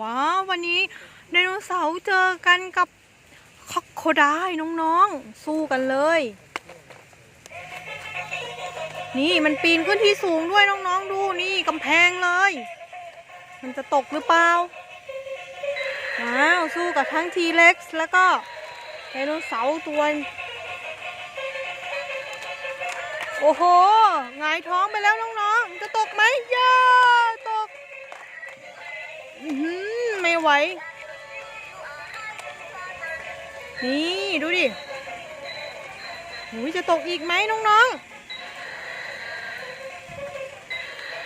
ว้าววันนี้ไดโนเสาร์เจอกันกับคอกโคไดน้องๆ สู้กันเลย นี่มันปีนขึ้นที่สูงด้วยน้องๆ ดูนี่กำแพงเลย มันจะตกหรือเปล่าว้าวสู้กับทั้งทีเล็กซ์แล้วก็ไดโนเสาร์ตัวโอ้โห งายท้องไปแล้วน้องๆ จะตกไหมย่า ไม่ไหวนี่ดูดิหูยจะตกอีกไหมน้องๆ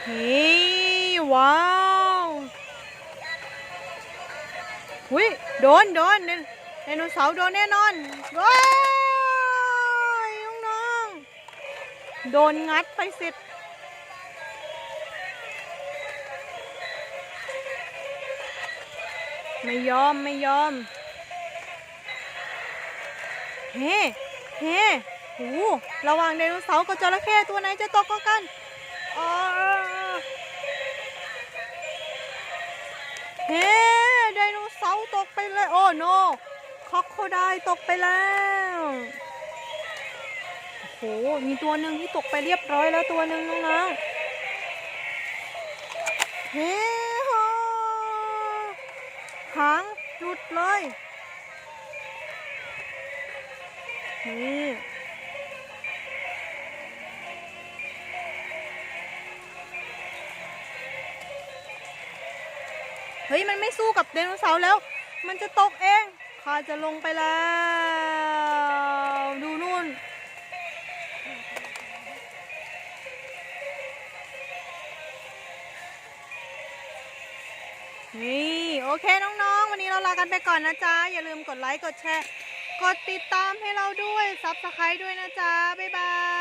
เฮ้ยว้าวหุยโดนโดนไดโนเสาร์โดนแน่นอนว้ายน้องๆโดนงัดไปเสร็จ ไม่ยอมไม่ยอม เฮ้เฮ้โหระหว่างไดโนเสาร์กับจระเข้ตัวไหนจะตกกว่ากันอ๋อเฮ้ไดโนเสาร์ตกไปเลยโอ้โนคอกโคไดตกไปแล้วโอ้โหมีตัวหนึ่งที่ตกไปเรียบร้อยแล้วตัวหนึ่งน้องๆเฮ้ หางหลุดเลย นี่เฮ้ย มันไม่สู้กับไดโนเสาร์แล้ว มันจะตกเองข้าจะลงไปแล้ว ดูนู่น นี่โอเคน้องๆ วันนี้เราลากันไปก่อนนะจ๊ะ อย่าลืมกดไลค์ กดแชร์ กดติดตามให้เราด้วยซับสไครต์ด้วยนะจ๊ะ บ๊ายบาย